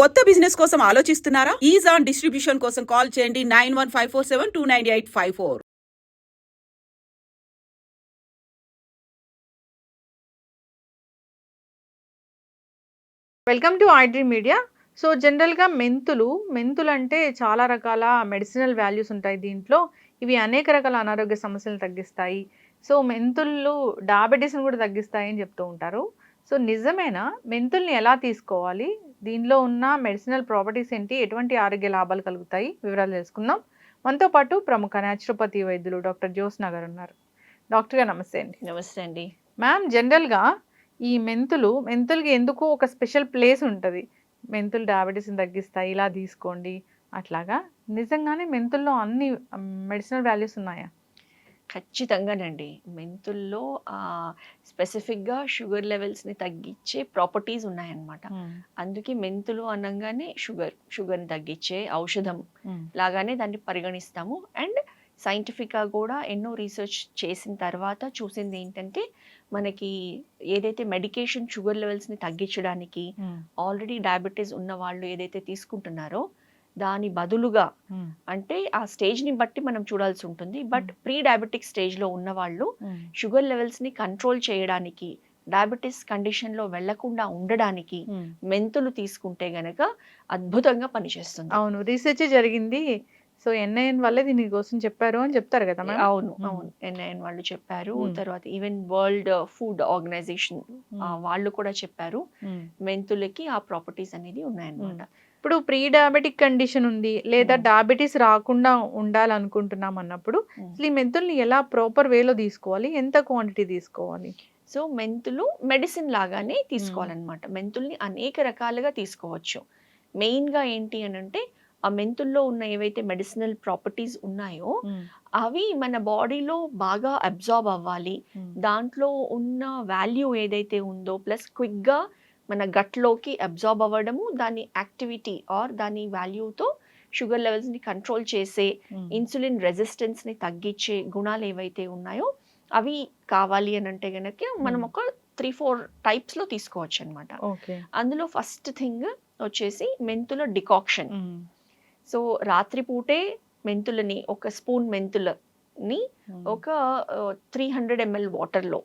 కొత్త బిజినెస్ కోసం ఆలోచిస్తున్నారా? ఈజ్ ఆన్ డిస్ట్రిబ్యూషన్ కోసం కాల్ చేయండి nine one five four seven two nine eight five four. Welcome to iDream media. So జనరల్గా మెంతులు మెంతులు అంటే చాలా రకాల మెడిసినల్ వాల్యూస్ ఉంటాయి దీంట్లో. ఇవి అనేక రకాల అనారోగ్య సమస్యలను తగ్గిస్తాయి. సో మెంతులు డయాబెటీస్ని కూడా తగ్గిస్తాయి అని చెప్తూ ఉంటారు. సో నిజమేనా? మెంతుల్ని ఎలా తీసుకోవాలి? దీనిలో ఉన్న మెడిసినల్ ప్రాపర్టీస్ ఏంటి? ఎటువంటి ఆరోగ్య లాభాలు కలుగుతాయి? వివరాలు తెలుసుకుందాం. మనతో పాటు ప్రముఖ న్యాచురోపతి వైద్యులు డాక్టర్ జ్యోత్స్న గారు ఉన్నారు. డాక్టర్ గారు నమస్తే అండి. నమస్తే అండి. మ్యామ్ జనరల్గా ఈ మెంతులు మెంతులకి ఎందుకు ఒక స్పెషల్ ప్లేస్ ఉంటుంది? మెంతులు డయాబెటీస్ని తగ్గిస్తాయి ఇలా తీసుకోండి అట్లాగా? నిజంగానే మెంతుల్లో అన్ని మెడిసినల్ వాల్యూస్ ఉన్నాయా? ఖచ్చితంగానండి. మెంతుల్లో స్పెసిఫిక్గా షుగర్ లెవెల్స్ని తగ్గించే ప్రాపర్టీస్ ఉన్నాయన్నమాట. అందుకే మెంతులు అనగానే షుగర్ షుగర్ని తగ్గించే ఔషధం లాగానే దాన్ని పరిగణిస్తాము. అండ్ సైంటిఫిక్గా కూడా ఎన్నో రీసెర్చ్ చేసిన తర్వాత చూసింది ఏంటంటే మనకి ఏదైతే మెడికేషన్ షుగర్ లెవెల్స్ని తగ్గించడానికి ఆల్రెడీ డయాబెటీస్ ఉన్న వాళ్ళు ఏదైతే తీసుకుంటున్నారో దాని బదులుగా అంటే ఆ స్టేజ్ని బట్టి మనం చూడాల్సి ఉంటుంది. బట్ ప్రీ డయాబెటిక్ స్టేజ్లో ఉన్న వాళ్ళు షుగర్ లెవెల్స్ని కంట్రోల్ చేయడానికి డయాబెటీస్ కండిషన్లో వెళ్ళకుండా ఉండడానికి మెంతులు తీసుకుంటే గనక అద్భుతంగా పనిచేస్తుంది. అవును. రీసెర్చ్ జరిగింది. సో ఎన్ఐఎన్ వల్లే దీని కోసం చెప్పారు అని చెప్తారు కదా అవును. అవును. ఎన్ఐఎన్ వాళ్ళు చెప్పారు. తర్వాత ఈవెన్ వరల్డ్ ఫుడ్ ఆర్గనైజేషన్ వాళ్ళు కూడా చెప్పారు. మెంతులకి ఆ ప్రాపర్టీస్ అనేది ఉన్నాయన్నమాట. ఇప్పుడు ప్రీ డయాబెటిక్ కండిషన్ ఉంది లేదా Hmm. డయాబెటీస్ రాకుండా ఉండాలనుకుంటున్నాం అన్నప్పుడు Hmm. అసలు ఈ మెంతుల్ని ఎలా ప్రాపర్ వేలో తీసుకోవాలి? ఎంత క్వాంటిటీ తీసుకోవాలి? సో మెంతులు మెడిసిన్ లాగానే తీసుకోవాలన్నమాట. మెంతుల్ని అనేక రకాలుగా తీసుకోవచ్చు. మెయిన్గా ఏంటి అని అంటే ఆ మెంతుల్లో ఉన్న ఏవైతే మెడిసినల్ ప్రాపర్టీస్ ఉన్నాయో అవి మన బాడీలో బాగా అబ్జార్బ్ అవ్వాలి. దాంట్లో ఉన్న వాల్యూ ఏదైతే ఉందో ప్లస్ క్విక్గా మన గట్లోకి అబ్జార్బ్ అవ్వడము దాని యాక్టివిటీ ఆర్ దాని వాల్యూతో షుగర్ లెవెల్స్ని కంట్రోల్ చేసే ఇన్సులిన్ రెసిస్టెన్స్ని తగ్గించే గుణాలు ఏవైతే ఉన్నాయో అవి కావాలి అని అంటే గనక మనం Hmm. ఒక త్రీ ఫోర్ టైప్స్లో తీసుకోవచ్చు అనమాట అందులో ఫస్ట్ థింగ్ వచ్చేసి మెంతుల డికాక్షన్ సో రాత్రిపూటే మెంతులని ఒక స్పూన్ మెంతులని ఒక త్రీ హండ్రెడ్ ఎంఎల్ వాటర్లో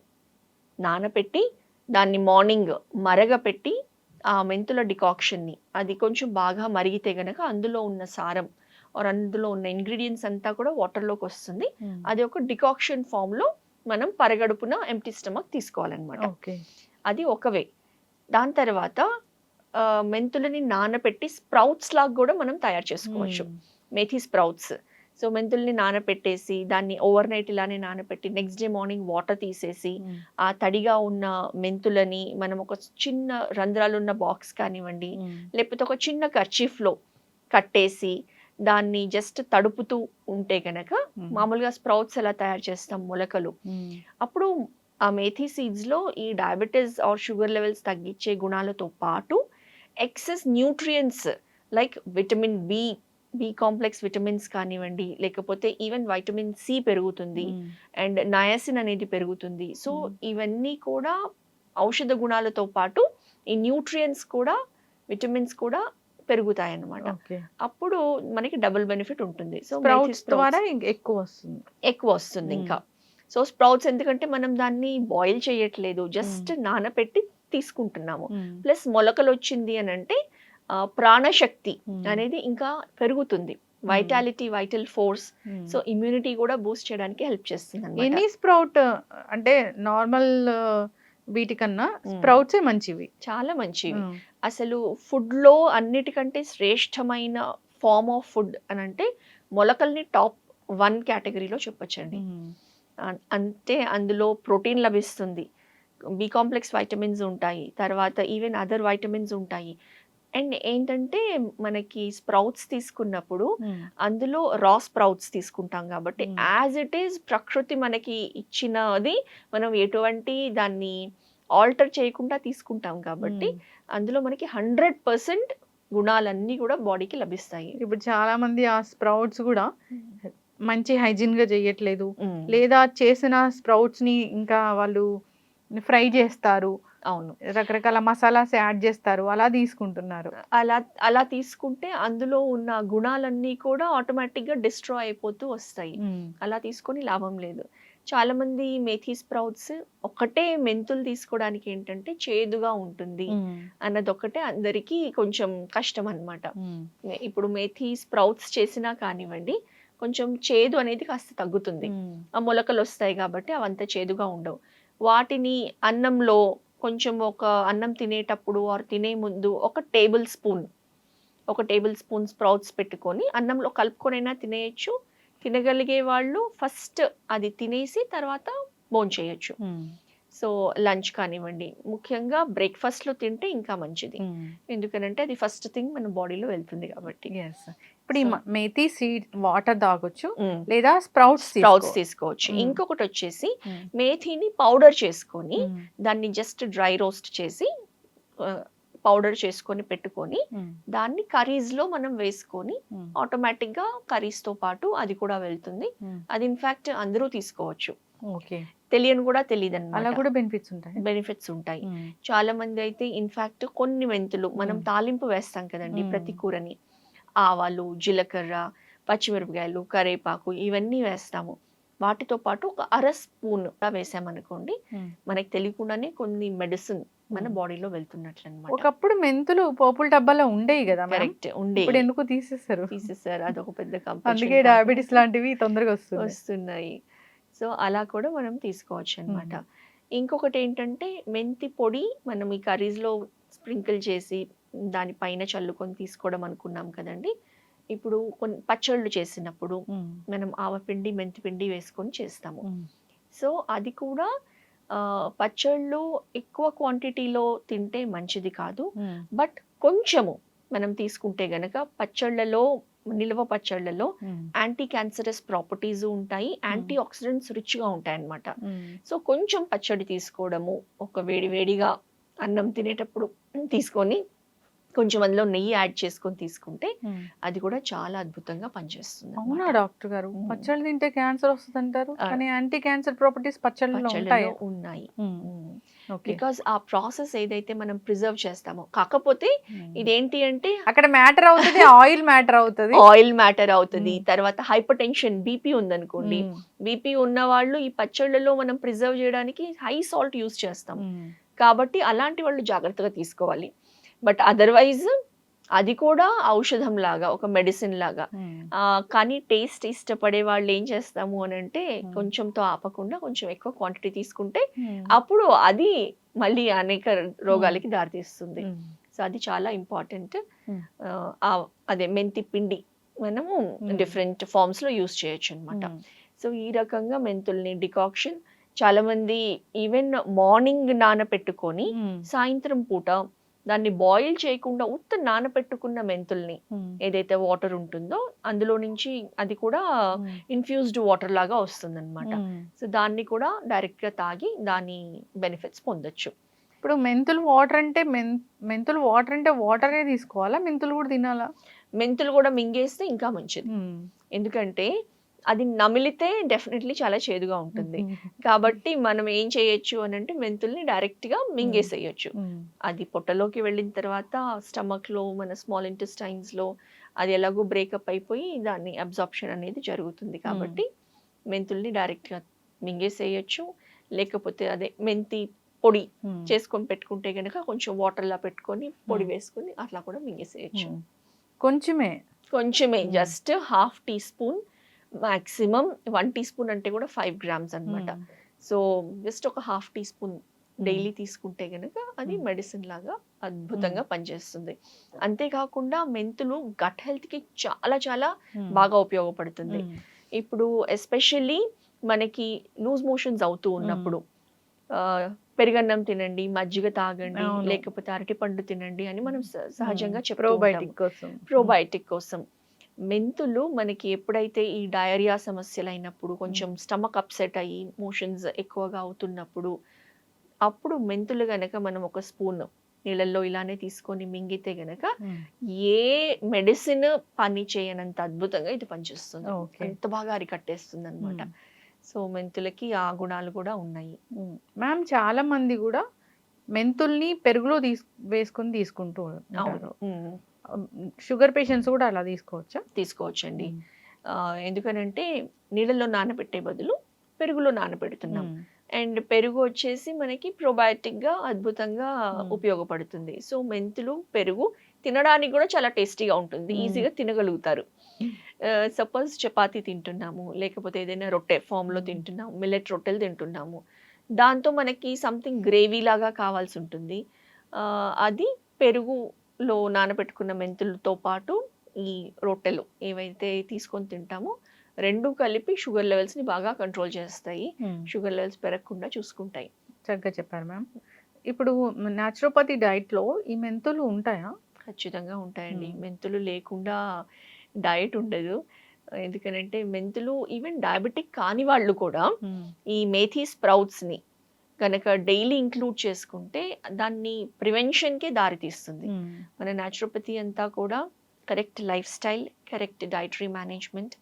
నానపెట్టి దాన్ని మార్నింగ్ మరగపెట్టి ఆ మెంతుల డికాక్షన్ని అది కొంచెం బాగా మరిగితే గనక అందులో ఉన్న సారం ఆర్ అందులో ఉన్న ఇంగ్రీడియంట్స్ అంతా కూడా వాటర్లోకి వస్తుంది. అది ఒక డికాక్షన్ ఫామ్లో మనం పరగడుపున ఎంటీ స్టమక్ తీసుకోవాలన్నమాట. ఓకే. అది ఒక వే. దాని తర్వాత మెంతులని నానబెట్టి స్ప్రౌట్స్ లాగా కూడా మనం తయారు చేసుకోవచ్చు. మేథీ స్ప్రౌట్స్. సో మెంతుల్ని నానబెట్టేసి దాన్ని ఓవర్ నైట్ ఇలానే నానబెట్టి నెక్స్ట్ డే మార్నింగ్ వాటర్ తీసేసి ఆ తడిగా ఉన్న మెంతులని మనం ఒక చిన్న రంధ్రాలు ఉన్న బాక్స్ కానివ్వండి లేకపోతే ఒక చిన్న కర్చీఫ్లో కట్టేసి దాన్ని జస్ట్ తడుపుతూ ఉంటే కనుక మామూలుగా స్ప్రౌట్స్ ఎలా తయారు చేస్తాం మొలకలు. అప్పుడు ఆ మేథీ సీడ్స్లో ఈ డయాబెటీస్ ఆర్ షుగర్ లెవెల్స్ తగ్గించే గుణాలతో పాటు excess nutrients like vitamin B B complex vitamins కానివ్వండి లేకపోతే ఈవెన్ వైటమిన్ సి పెరుగుతుంది అండ్ నయాసిన్ అనేది పెరుగుతుంది. So Mm. ఇవన్నీ కూడా ఔషధ గుణాలతో పాటు ఈ న్యూట్రియంట్స్ కూడా విటమిన్స్ కూడా పెరుగుతాయి అన్నమాట అప్పుడు మనకి డబుల్ బెనిఫిట్ ఉంటుంది. సో స్ప్రౌట్స్ ద్వారా ఎక్కువ వస్తుంది. ఎక్కువ వస్తుంది Mm. ఇంకా. సో స్ప్రౌట్స్ ఎందుకంటే మనం దాన్ని బాయిల్ చేయట్లేదు జస్ట్ నానబెట్టి తీసుకుంటున్నాము. ప్లస్ మొలకలు వచ్చింది అని అంటే ప్రాణశక్తి అనేది ఇంకా పెరుగుతుంది. Vitality vital force so immunity కూడా బూస్ట్ చేయడానికి హెల్ప్ చేస్తుంది ఎనీ స్ప్రౌట్ అంటే నార్మల్ వీటికన్నా స్ప్రౌట్సే మంచివి. చాలా మంచివి. అసలు ఫుడ్లో అన్నిటికంటే శ్రేష్టమైన ఫార్మ్ ఆఫ్ ఫుడ్ అని అంటే మొలకల్ని టాప్ వన్ కేటగిరీలో చెప్పొచ్చండి. అంటే అందులో ప్రోటీన్ లభిస్తుంది. బి కాంప్లెక్స్ వైటమిన్స్ ఉంటాయి. తర్వాత ఈవెన్ అదర్ వైటమిన్స్ ఉంటాయి. అండ్ ఏంటంటే మనకి స్ప్రౌట్స్ తీసుకున్నప్పుడు అందులో రా స్ప్రౌట్స్ తీసుకుంటాం కాబట్టి. యాజ్ ఇట్ ఈస్ ప్రకృతి మనకి ఇచ్చినది మనం ఎటువంటి దాన్ని ఆల్టర్ చేయకుండా తీసుకుంటాం కాబట్టి అందులో మనకి హండ్రెడ్ పర్సెంట్ గుణాలన్నీ కూడా బాడీకి లభిస్తాయి. ఇప్పుడు చాలా మంది ఆ స్ప్రౌట్స్ కూడా మంచి హైజీన్గా చేయట్లేదు. లేదా చేసిన స్ప్రౌట్స్ని ఇంకా వాళ్ళు ఫ్రై చేస్తారు. అవును. రకరకాల మసాలాస్ యాడ్ చేస్తారు. అలా తీసుకుంటున్నారు. అలా అలా తీసుకుంటే అందులో ఉన్న గుణాలన్నీ కూడా ఆటోమేటిక్గా డిస్ట్రాయ్ అయిపోతూ వస్తాయి. అలా తీసుకొని లాభం లేదు. చాలా మంది మేథీ స్ప్రౌట్స్ ఒకటే మెంతులు తీసుకోవడానికి ఏంటంటే చేదుగా ఉంటుంది అన్నది ఒకటే అందరికీ కొంచెం కష్టం అన్నమాట. ఇప్పుడు మేథీ స్ప్రౌట్స్ చేసినా కానివ్వండి కొంచెం చేదు అనేది కాస్త తగ్గుతుంది. ఆ మొలకలు వస్తాయి కాబట్టి అవంత చేదుగా ఉండవు. వాటిని అన్నంలో కొంచెం ఒక అన్నం తినేటప్పుడు ఆర్ తినే ముందు ఒక టేబుల్ స్పూన్ ఒక టేబుల్ స్పూన్ స్ప్రౌట్స్ పెట్టుకొని అన్నంలో కలుపుకొనైనా తినేయచ్చు. తినగలిగే వాళ్ళు ఫస్ట్ అది తినేసి తర్వాత భోంచేయచ్చు సో లంచ్ కానివ్వండి. ముఖ్యంగా బ్రేక్ఫాస్ట్లో తింటే ఇంకా మంచిది. ఎందుకనంటే అది ఫస్ట్ థింగ్ మన బాడీలో వెళ్తుంది కాబట్టి. ఇప్పుడు ఈ So- మ- మేథీ సీడ్ వాటర్ తాగొచ్చు. లేదా స్ప్రౌట్స్ స్ప్రౌట్స్ తీసుకోవచ్చు. ఇంకొకటి వచ్చేసి మేథీని పౌడర్ చేసుకొని. దాన్ని జస్ట్ డ్రై రోస్ట్ చేసి పౌడర్ చేసుకొని పెట్టుకొని దాన్ని కర్రీస్లో మనం వేసుకొని ఆటోమేటిక్గా కర్రీస్తో పాటు అది కూడా వెళ్తుంది. అది ఇన్ఫాక్ట్ అందరూ తీసుకోవచ్చు. ఓకే. తెలియని కూడా తెలియదు అలా అనమాట కూడా బెనిఫిట్స్ ఉంటాయి? బెనిఫిట్స్ ఉంటాయి. చాలా మంది అయితే ఇన్ఫాక్ట్ కొన్ని మెంతులు మనం. తాలింపు వేస్తాం కదండి. ప్రతి కూరని. ఆవాలు జీలకర్ర పచ్చిమిరపకాయలు కరేపాకు ఇవన్నీ వేస్తాము. వాటితో పాటు ఒక అర స్పూన్ వేసామనుకోండి మనకి తెలియకుండానే కొన్ని మెడిసిన్ మన. బాడీలో వెళ్తున్నట్లు అనమాట ఒకప్పుడు మెంతులు పోపుల డబ్బాలో ఉండేవి కదా? కరెక్ట్ ఉండే ఇప్పుడు ఎందుకు తీసేస్తారు తీసేసారు అదొక పెద్ద అందుకే కంపల్సరీ డయాబెటీస్ లాంటివి తొందరగా వస్తుంది వస్తున్నాయి. సో అలా కూడా మనం తీసుకోవచ్చు అన్నమాట ఇంకొకటి ఏంటంటే మెంతి పొడి మనం ఈ curries లో స్ప్రింకిల్ చేసి దానిపైన చల్లుకొని తీసుకోవడం అనుకున్నాం కదండి. ఇప్పుడు కొన్ని పచ్చళ్ళు చేసినప్పుడు మనం ఆవపిండి మెంతి పిండి వేసుకొని చేస్తాము. సో అది కూడా పచ్చళ్ళు ఎక్కువ క్వాంటిటీలో తింటే మంచిది కాదు. బట్ కొంచెము మనం తీసుకుంటే గనక పచ్చళ్ళలో నిల్వ పచ్చళ్ళలో యాంటీ క్యాన్సరస్ ప్రాపర్టీస్ ఉంటాయి. యాంటీ ఆక్సిడెంట్స్ రిచ్గా ఉంటాయి అన్నమాట సో కొంచెం పచ్చడి తీసుకోవడము ఒక వేడి వేడిగా అన్నం తినేటప్పుడు తీసుకొని కొంచెం అందులో నెయ్యి యాడ్ చేసుకొని తీసుకుంటే అది కూడా చాలా అద్భుతంగా పనిచేస్తుంది అవునా. డాక్టర్ గారు. పచ్చళ్ళు తింటే క్యాన్సర్ వస్తుంది అంటారు. కానీ యాంటీ క్యాన్సర్ ప్రాపర్టీస్ పచ్చళ్ళలో ఉన్నాయి. బికాస్ ఆ ప్రాసెస్ ఏదైతే మనం ప్రిజర్వ్ చేస్తామో కాకపోతే ఇదేంటి అంటే అక్కడ మ్యాటర్ అవుతుంది ఆయిల్ మ్యాటర్ అవుతుంది. ఆయిల్ మ్యాటర్ అవుతుంది. తర్వాత హైపర్ టెన్షన్ బీపీ ఉందనుకోండి. బీపీ ఉన్న వాళ్ళు ఈ పచ్చళ్ళలో మనం ప్రిజర్వ్ చేయడానికి హై సాల్ట్ యూస్ చేస్తాం. కాబట్టి అలాంటి వాళ్ళు జాగ్రత్తగా తీసుకోవాలి. బట్ అదర్వైజ్ అది కూడా ఔషధం లాగా ఒక మెడిసిన్ లాగా. ఆ, కానీ టేస్ట్ ఇష్టపడే వాళ్ళు ఏం చేస్తాము అని అంటే Hmm. కొంచెంతో ఆపకుండా కొంచెం ఎక్కువ క్వాంటిటీ తీసుకుంటే మ్మ్. అప్పుడు అది మళ్ళీ అనేక రోగాలకి దారితీస్తుంది. సో అది చాలా ఇంపార్టెంట్ Hmm. అదే మెంతి పిండి మనము Hmm. డిఫరెంట్ ఫార్మ్స్లో యూస్ చేయొచ్చు అనమాట. సో ఈ రకంగా మెంతుల్ని డికాక్షన్ చాలా మంది ఈవెన్ మార్నింగ్ నానపెట్టుకొని. సాయంత్రం పూట దాన్ని బాయిల్ చేయకుండా ఉత్త నానపెట్టుకున్న మెంతుల్ని మ్మ్. ఏదైతే వాటర్ ఉంటుందో అందులో నుంచి అది కూడా. ఇన్ఫ్యూజ్డ్ వాటర్ లాగా వస్తుంది అనమాట. సో దాన్ని కూడా డైరెక్ట్గా తాగి దాని బెనిఫిట్స్ పొందొచ్చు ఇప్పుడు మెంతులు వాటర్ అంటే మెంతులు వాటర్ అంటే వాటరే తీసుకోవాలా మెంతులు కూడా తినాలా మెంతులు కూడా మింగేస్తే ఇంకా మంచిది ఎందుకంటే అది నమిలితే డెఫినెట్లీ చాలా చేదుగా ఉంటుంది కాబట్టి మనం ఏం చేయొచ్చు అని అంటే మెంతుల్ని డైరెక్ట్గా మింగేసేయచ్చు. అది పొట్టలోకి వెళ్ళిన తర్వాత స్టమక్లో మన స్మాల్ ఇంటెస్టైన్స్లో అది ఎలాగో బ్రేకప్ అయిపోయి దాన్ని అబ్జార్ప్షన్ అనేది జరుగుతుంది కాబట్టి మెంతుల్ని డైరెక్ట్గా మింగేసేయచ్చు లేకపోతే అదే మెంతి పొడి. చేసుకొని పెట్టుకుంటే గనక కొంచెం వాటర్ లా పెట్టుకొని పొడి. వేసుకొని అట్లా కూడా మింగేసేయచ్చు. కొంచెమే కొంచెమే. Just half teaspoon maximum one teaspoon అంటే కూడా ఫైవ్ గ్రామ్స్ అన్నమాట మ్మ్. సో జస్ట్ ఒక హాఫ్ టీ స్పూన్ డైలీ తీసుకుంటే గనక అది. మెడిసిన్ లాగా అద్భుతంగా పనిచేస్తుంది అంతేకాకుండా మెంతులు గట్ హెల్త్కి చాలా చాలా. బాగా ఉపయోగపడుతుంది. ఇప్పుడు ఎస్పెషల్లీ మనకి లూజ్ మోషన్స్ అవుతూ ఉన్నప్పుడు పెరుగన్నం తినండి మజ్జిగ తాగండి. లేకపోతే అరటిపండు తినండి అని మనం సహజంగా ఉంటాము. కోసం ప్రోబయోటిక్ కోసం మెంతులు మనకి ఎప్పుడైతే ఈ డయేరియా సమస్యలు అయినప్పుడు కొంచెం స్టమక్ అప్సెట్ అయ్యి మోషన్స్ ఎక్కువగా అవుతున్నప్పుడు అప్పుడు మెంతులు గనక మనం ఒక స్పూన్ నీళ్ళల్లో ఇలానే తీసుకొని మింగితే గనక. ఏ మెడిసిన్ పని చేయనంత అద్భుతంగా ఇది పనిచేస్తుంది. అంత బాగా అరికట్టేస్తుంది అనమాట. సో మెంతులకి ఆ గుణాలు కూడా ఉన్నాయి. మ్యామ్ చాలా మంది కూడా మెంతుల్ని పెరుగులో తీసు వేసుకొని తీసుకుంటూ ఉంటారు. షుగర్ పేషెంట్స్ కూడా అలా తీసుకోవచ్చా? తీసుకోవచ్చండి. ఆ, ఎందుకనంటే నీళ్ళలో నానబెట్టే బదులు పెరుగులో నానబెడుతున్నాం. మ్మ్. అండ్ పెరుగు వచ్చేసి మనకి probiotic గా అద్భుతంగా మ్మ్. ఉపయోగపడుతుంది. సో మెంతులు పెరుగు తినడానికి కూడా చాలా టేస్టీగా ఉంటుంది. ఈజీగా తినగలుగుతారు. సపోజ్ చపాతీ తింటున్నాము లేకపోతే ఏదైనా రొట్టె form లో మ్మ్. తింటున్నాము మిల్లెట్ రొట్టెలు తింటున్నాము. దాంతో మనకి సంథింగ్ గ్రేవీ లాగా కావాల్సి ఉంటుంది. అది పెరుగులో నానబెట్టుకున్న మెంతులతో పాటు ఈ రొట్టెలు ఏవైతే తీసుకొని తింటామో రెండు కలిపి షుగర్ లెవెల్స్ని బాగా కంట్రోల్ చేస్తాయి. షుగర్ లెవెల్స్ పెరగకుండా చూసుకుంటాయి. చక్కగా చెప్పారు మ్యామ్. ఇప్పుడు న్యాచురోపతి డైట్లో ఈ మెంతులు ఉంటాయా? ఖచ్చితంగా ఉంటాయండి. మెంతులు లేకుండా డయట్ ఉండదు. ఎందుకనంటే మెంతులు ఈవెన్ డయాబెటిక్ కాని వాళ్ళు కూడా ఈ మేథీ స్ప్రౌట్స్ని కనుక డైలీ ఇంక్లూడ్ చేసుకుంటే దాన్ని ప్రివెన్షన్కే దారితీస్తుంది మన న్యాచురోపతి అంతా కూడా correct lifestyle correct dietary management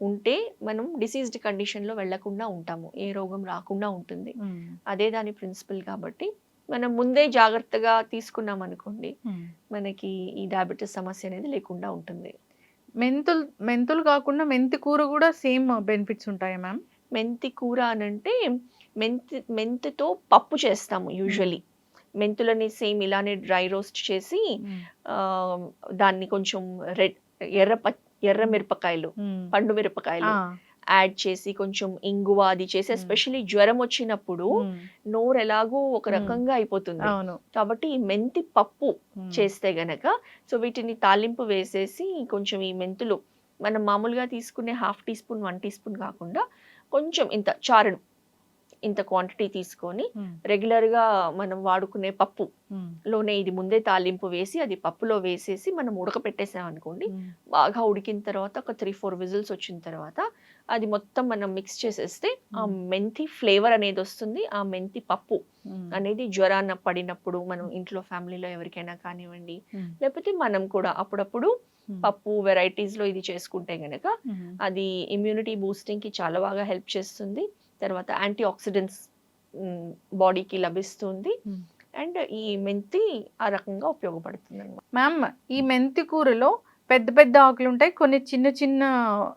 ఉంటే మనం డిసీజ్డ్ కండిషన్లో వెళ్ళకుండా ఉంటాము. ఏ రోగం రాకుండా ఉంటుంది. అదే దాని ప్రిన్సిపల్ కాబట్టి మనం ముందే జాగ్రత్తగా తీసుకున్నాం అనుకోండి మనకి ఈ డయాబెటీస్ సమస్య అనేది లేకుండా ఉంటుంది. మెంతులు మెంతులు కాకుండా మెంతి కూర కూడా సేమ్ బెనిఫిట్స్ ఉంటాయా మ్యామ్? మెంతి కూర అనంటే మెంతి మెంతితో పప్పు చేస్తాము యూజువలీ మెంతులని సేమ్ ఇలానే డ్రై రోస్ట్ చేసి ఆ, దాన్ని కొంచెం రెడ్ ఎర్ర ప ఎర్ర మిరపకాయలు పండు మిరపకాయలు యాడ్ చేసి కొంచెం ఇంగువ అది చేసి మ్మ్. ఎస్పెషల్లీ జ్వరం వచ్చినప్పుడు నోరు ఎలాగూ ఒక. రకంగా అయిపోతుంది. కాబట్టి ఈ మెంతి పప్పు. చేస్తే గనక సో వీటిని తాలింపు వేసేసి కొంచెం ఈ మెంతులు మనం మామూలుగా తీసుకునే half teaspoon one teaspoon కాకుండా కొంచెం ఇంత చారుడు ఇంత క్వాంటిటీ తీసుకొని మ్మ్. రెగ్యులర్గా మనం వాడుకునే పప్పు మ్మ్. లోనే ఇది ముందే తాలింపు వేసి అది పప్పులో వేసేసి మనం ఉడకపెట్టేసాం అనుకోండి మ్మ్. బాగా ఉడికిన తర్వాత ఒక త్రీ ఫోర్ విజిల్స్ వచ్చిన తర్వాత అది మొత్తం మనం మిక్స్ చేసేస్తే ఆ. మెంతి ఫ్లేవర్ అనేది వస్తుంది ఆ మెంతి పప్పు. అనేది జ్వరాన పడినప్పుడు మనం ఇంట్లో ఫ్యామిలీలో ఎవరికైనా కానివ్వండి. లేకపోతే మనం కూడా అప్పుడప్పుడు. పప్పు varieties లో ఇది చేసుకుంటే గనక. అది ఇమ్యూనిటీ కి చాలా బాగా హెల్ప్ చేస్తుంది తర్వాత యాంటీ ఆక్సిడెంట్స్ బాడీకి లభిస్తుంది. మ్మ్. అండ్ ఈ మెంతి ఆ రకంగా ఉపయోగపడుతుంది అనమాట మ్యామ్ ఈ మెంతి కూరలో పెద్ద పెద్ద ఆకులు ఉంటాయి. కొన్ని చిన్న చిన్న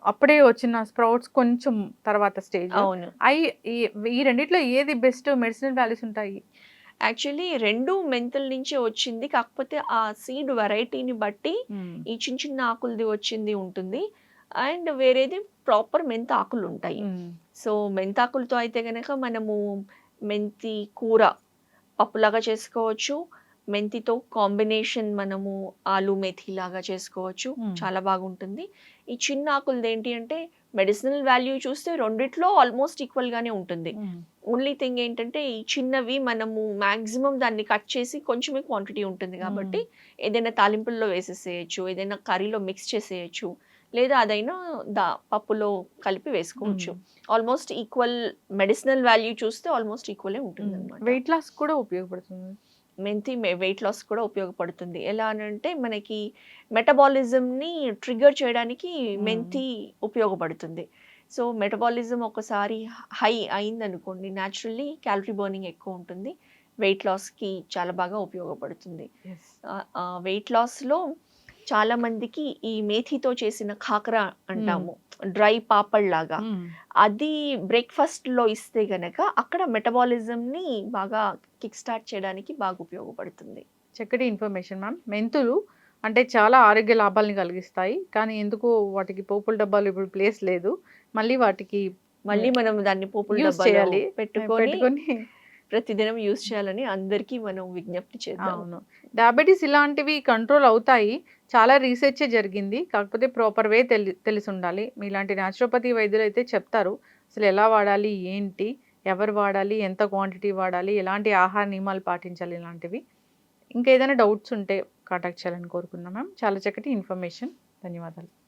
అప్పుడే వచ్చిన స్ప్రౌట్స్ కొంచెం తర్వాత స్టేజ్. అవును. అవి ఈ- రెండిట్లో ఏది బెస్ట్ మెడిసినల్ వాల్యూస్ ఉంటాయి? యాక్చువల్లీ రెండు మెంతుల నుంచి వచ్చింది. కాకపోతే ఆ సీడ్ వెరైటీని బట్టి ఈ చిన్న చిన్న ఆకులది వచ్చింది ఉంటుంది. అండ్ వేరేది ప్రాపర్ మెంత ఆకులు ఉంటాయి. మ్మ్. సో మెంతాకులతో అయితే కనుక మనము మెంతి కూర పప్పులాగా చేసుకోవచ్చు. మెంతితో కాంబినేషన్ మనము ఆలు మెథి లాగా చేసుకోవచ్చు. చాలా బాగుంటుంది. ఈ చిన్న ఆకులది ఏంటి అంటే మెడిసినల్ వాల్యూ చూస్తే రెండిట్లో ఆల్మోస్ట్ ఈక్వల్ గానే ఉంటుంది. ఓన్లీ థింగ్ ఏంటంటే ఈ చిన్నవి మనము మాక్సిమం దాన్ని కట్ చేసి కొంచెమే క్వాంటిటీ ఉంటుంది కాబట్టి ఏదైనా తాలింపుల్లో వేసేసేయచ్చు ఏదైనా కర్రీలో మిక్స్ చేసేయచ్చు లేదా అదైనా దా పప్పులో కలిపి వేసుకోవచ్చు. ఆల్మోస్ట్ ఈక్వల్ మెడిసినల్ వాల్యూ చూస్తే ఆల్మోస్ట్ ఈక్వలే ఉంటుంది అనమాట వెయిట్ లాస్ కూడా ఉపయోగపడుతుంది. మెంతి వెయిట్ లాస్ కూడా ఉపయోగపడుతుంది. ఎలా అని అంటే మనకి మెటబాలిజంని ట్రిగర్ చేయడానికి మెంతి ఉపయోగపడుతుంది. సో మెటబాలిజం ఒకసారి హై అయిందనుకోండి న్యాచురల్లీ క్యాలరీ బర్నింగ్ ఎక్కువ ఉంటుంది. వెయిట్ లాస్కి చాలా బాగా ఉపయోగపడుతుంది. వెయిట్ లాస్లో చాలా మందికి ఈ మేథితో చేసిన ఖాకరా అంటాము. డ్రై పాపడ్ లాగా. అది బ్రేక్ఫాస్ట్లో ఇస్తే గనక అక్కడ మెటబాలిజం ని బాగా కిక్ స్టార్ట్ చేయడానికి బాగా ఉపయోగపడుతుంది. చక్కటి ఇన్ఫర్మేషన్ మ్యామ్. మెంతులు అంటే చాలా ఆరోగ్య లాభాలని కలిగిస్తాయి. కానీ ఎందుకో వాటికి పోపుల డబ్బాలు ఇప్పుడు ప్లేస్ లేదు. మళ్ళీ వాటికి మళ్ళీ మనం దాన్ని పోపుల చేయాలి. పెట్టుకొని ప్రతిదినం యూస్ చేయాలని అందరికీ మనం విజ్ఞప్తి చేద్దాం. అవును. డయాబెటీస్ ఇలాంటివి కంట్రోల్ అవుతాయి. చాలా రీసెర్చ్ జరిగింది. కాకపోతే ప్రాపర్ వే తెలి తెలిసి ఉండాలి మీలాంటి న్యాచురోపతి వైద్యులు అయితే చెప్తారు. అసలు ఎలా వాడాలి? ఏంటి? ఎవరు వాడాలి? ఎంత క్వాంటిటీ వాడాలి? ఎలాంటి ఆహార నియమాలు పాటించాలి? ఇలాంటివి. ఇంకా ఏదైనా డౌట్స్ ఉంటే కాంటాక్ట్ చేయాలని కోరుకున్నాం మ్యామ్ చాలా చక్కటి ఇన్ఫర్మేషన్ ధన్యవాదాలు.